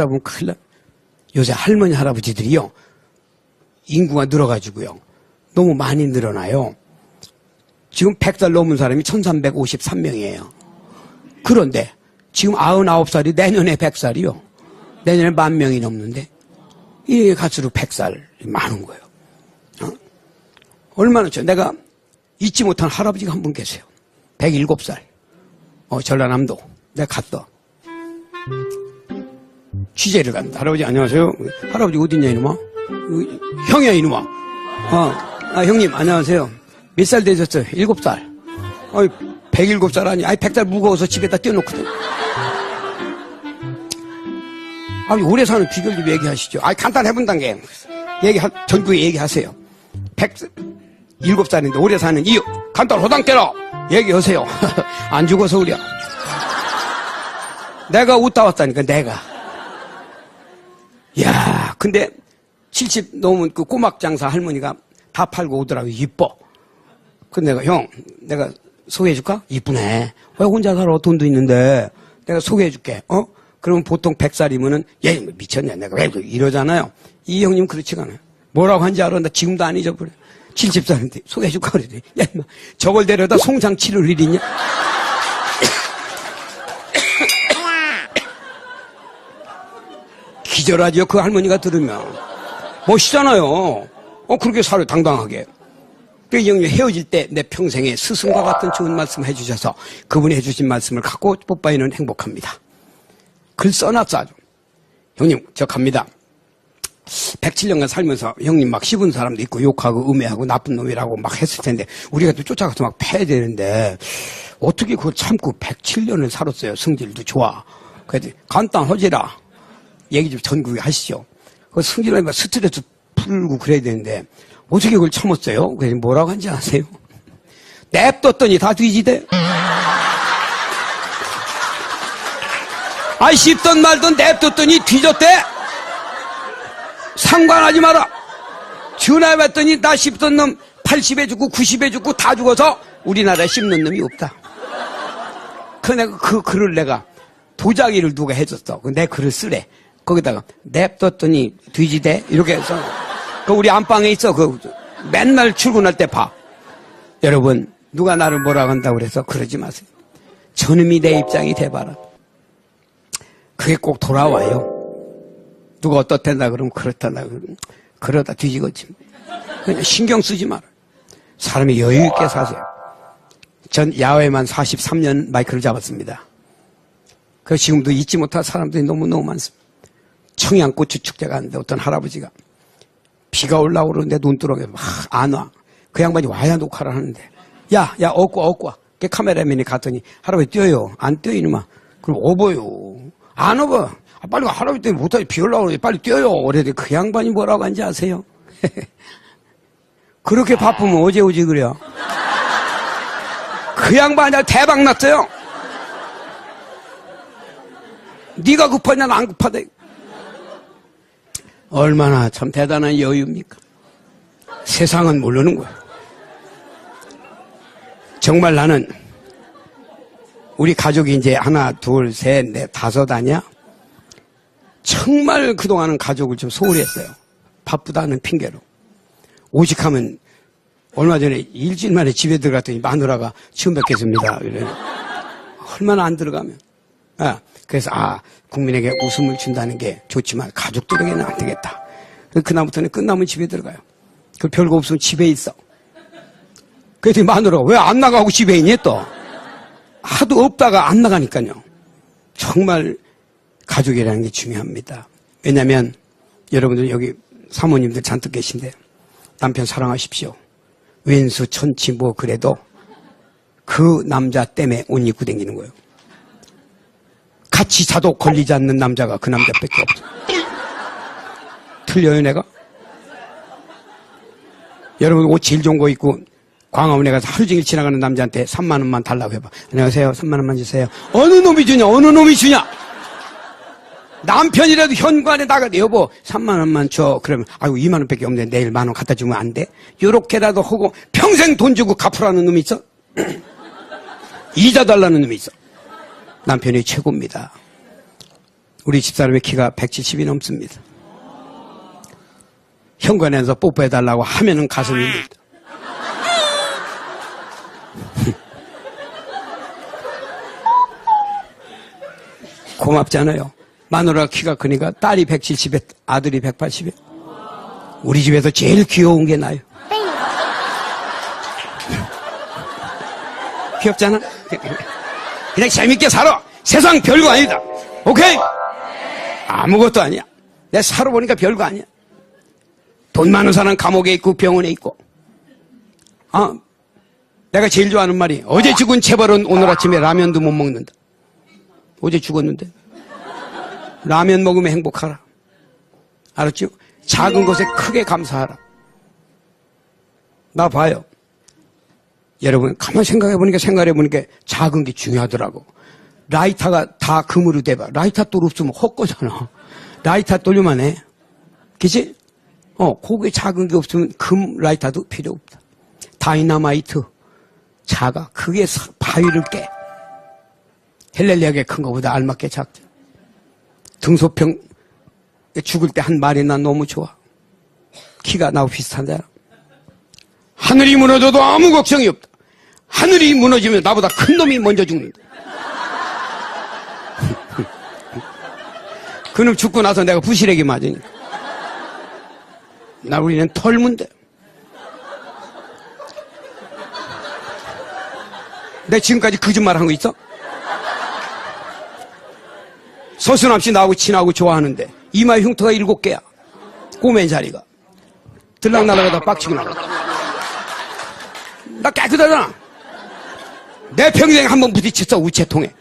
잡으면 큰일 나. 요새 할머니, 할아버지들이요. 인구가 늘어가지고요. 너무 많이 늘어나요. 지금 100살 넘은 사람이 1353명이에요. 그런데 지금 99살이 내년에 100살이요. 내년에 만 명이 넘는데 이 갈수록 100살이 많은 거예요. 어? 얼마나 저 내가 잊지 못한 할아버지가 한 분 계세요. 107살. 어, 전라남도. 내가 갔다. 취재를 간다. 할아버지 안녕하세요. 할아버지 어딨냐 이놈아? 어, 형이야 이놈아. 어, 아, 형님 안녕하세요. 몇 살 되셨어요? 7살. 어이, 107살 아니, 아니 100살 무거워서 집에다 띄워놓거든. 아, 오래 사는 비결 좀 얘기하시죠. 아, 간단해 본단 게. 얘기, 전국에 얘기하세요. 107살인데 오래 사는 이유. 간단 호당깨라 얘기하세요. 안 죽어서 우려. 내가 웃다 왔다니까, 내가. 야 근데 70 넘은 그 꼬막 장사 할머니가 다 팔고 오더라고요. 이뻐. 근데 내가, 형, 내가 소개해 줄까? 이쁘네. 왜 혼자 살아? 돈도 있는데. 내가 소개해 줄게. 어? 그러면 보통 100살이면은, 얘, 뭐 미쳤냐. 내가 왜 이러잖아요. 이 형님 그렇지가 않아요. 뭐라고 한지 알아? 나 지금도 안 잊어버려. 70살인데 소개해 줄까? 그러더니. 야, 임마. 저걸 데려다 송장 치를 일 있냐? 기절하죠. 그 할머니가 들으면. 멋있잖아요. 어, 그렇게 살아, 당당하게. 그 형님 헤어질 때 내 평생에 스승과 같은 좋은 말씀 해주셔서 그분이 해주신 말씀을 갖고 뽀빠이는 행복합니다. 글 써놨어 아주. 형님 저 갑니다. 107년간 살면서 형님 막 씹은 사람도 있고 욕하고 음해하고 나쁜 놈이라고 막 했을 텐데 우리가 또 쫓아가서 막 패야 되는데 어떻게 그걸 참고 107년을 살았어요. 성질도 좋아. 그래서 간단하지라 얘기 좀 전국에 하시죠. 그 성질하면 스트레스 풀고 그래야 되는데 어떻게 그걸 참았어요? 그래서 뭐라고 한지 아세요? 냅뒀더니 다 뒤지대. 아이 씹던 말던 냅뒀더니 뒤졌대. 상관하지 마라. 전화해봤더니 나 씹던 놈 80에 죽고 90에 죽고 다 죽어서 우리나라에 씹는 놈이 없다. 그 내가 그 글을 내가 도자기를 누가 해줬어. 그내 글을 쓰래. 거기다가 냅뒀더니 뒤지대 이렇게 해서 그 우리 안방에 있어. 그 맨날 출근할 때 봐. 여러분 누가 나를 뭐라고 한다고 그래서 그러지 마세요. 저놈이 내 입장이 돼봐라. 그게 꼭 돌아와요. 누가 어떻단다 그러면 그렇단다 그러면 그러다 뒤지겠지. 그냥 신경 쓰지 마라. 사람이 여유 있게 사세요. 전 야외만 43년 마이크를 잡았습니다. 그 지금도 잊지 못할 사람들이 너무너무 많습니다. 청양고추 축제가 하는데 어떤 할아버지가 비가 올라오고 그러는데 눈두렁에 막 안 와. 그 양반이 와야 녹화를 하는데 야, 야, 얻고 와, 얻고 와. 그 카메라맨이 갔더니 할아버지 뛰어요. 안 뛰어, 이놈아. 그럼 오버요. 안 오버. 아, 빨리 가. 할아버지 때문에 못하지. 비 그러지. 빨리 뛰어요. 그래도 그 양반이 뭐라고 한지 아세요? 그렇게 바쁘면 어제 오지 그래요. 그 양반이 대박 났어요. 네가 급하냐 난 급하대. 얼마나 참 대단한 여유입니까? 세상은 모르는 거야. 정말 나는 우리 가족이 이제 하나, 둘, 셋, 넷, 다섯 아니야? 정말 그동안은 가족을 좀 소홀히 했어요. 바쁘다는 핑계로. 오직하면 얼마 전에 일주일 만에 집에 들어갔더니 마누라가 처음 뵙겠습니다. 이래. 얼마나 안 들어가면. 아, 그래서 아 국민에게 웃음을 준다는 게 좋지만 가족들에게는 안 되겠다. 그다음부터는 끝나면 집에 들어가요. 그 별거 없으면 집에 있어. 그랬더니 마누라가 왜 안 나가고 집에 있니 또? 하도 없다가 안 나가니까요. 정말 가족이라는 게 중요합니다. 왜냐하면 여러분들 여기 사모님들 잔뜩 계신데 남편 사랑하십시오. 왼수 천치 뭐 그래도 그 남자 때문에 옷 입고 다니는 거예요. 같이 자도 걸리지 않는 남자가 그 남자밖에 없어. 틀려요, 내가? 여러분 옷 제일 좋은 거 입고 광화문에 가서 하루 종일 지나가는 남자한테 3만 원만 달라고 해봐. 안녕하세요. 3만 원만 주세요. 어느 놈이 주냐? 어느 놈이 주냐? 남편이라도 현관에 나가도 여보 3만 원만 줘. 그러면 아이고 2만 원밖에 없는데 내일 만 원 갖다 주면 안 돼? 요렇게라도 하고 평생 돈 주고 갚으라는 놈이 있어? 이자 달라는 놈이 있어. 남편이 최고입니다. 우리 집사람의 키가 170이 넘습니다. 현관에서 뽀뽀해달라고 하면은 가슴이 니다 고맙잖아요. 마누라 키가 크니까 딸이 170에 아들이 180에. 우리 집에서 제일 귀여운 게 나요. 귀엽잖아? 그냥 재밌게 살아. 세상 별거 아니다. 오케이? 아무것도 아니야. 내가 살아보니까 별거 아니야. 돈 많은 사람 감옥에 있고 병원에 있고. 아, 내가 제일 좋아하는 말이 어제 죽은 체벌은 오늘 아침에 라면도 못 먹는다. 어제 죽었는데. 라면 먹으면 행복하라. 알았죠? 작은 것에 크게 감사하라. 나 봐요. 여러분, 가만 생각해 보니까 생각해 보니까 작은 게 중요하더라고. 라이터가 다 금으로 돼봐. 라이터 돌 없으면 헛거잖아. 라이터 돌려만 해. 그치? 어, 고개 작은 게 없으면 금 라이터도 필요 없다. 다이나마이트. 작아. 그게 사- 바위를 깨. 헬렐리아게 큰 것보다 알맞게 작다. 등소평 죽을 때 한 말이 난 너무 좋아. 키가 나하고 비슷한데. 하늘이 무너져도 아무 걱정이 없다. 하늘이 무너지면 나보다 큰 놈이 먼저 죽는다. 그놈 죽고 나서 내가 부실하게 맞으니까. 나 우리는 털문데. 내 지금까지 거짓말 한 거 있어? 서순함 씨 나하고 친하고 좋아하는데 이마에 흉터가 일곱 개야. 꼬맨 자리가. 들락날락하다 빡치고 나가. 나 깨끗하잖아. 내 평생 한번 부딪혔어 우체통에.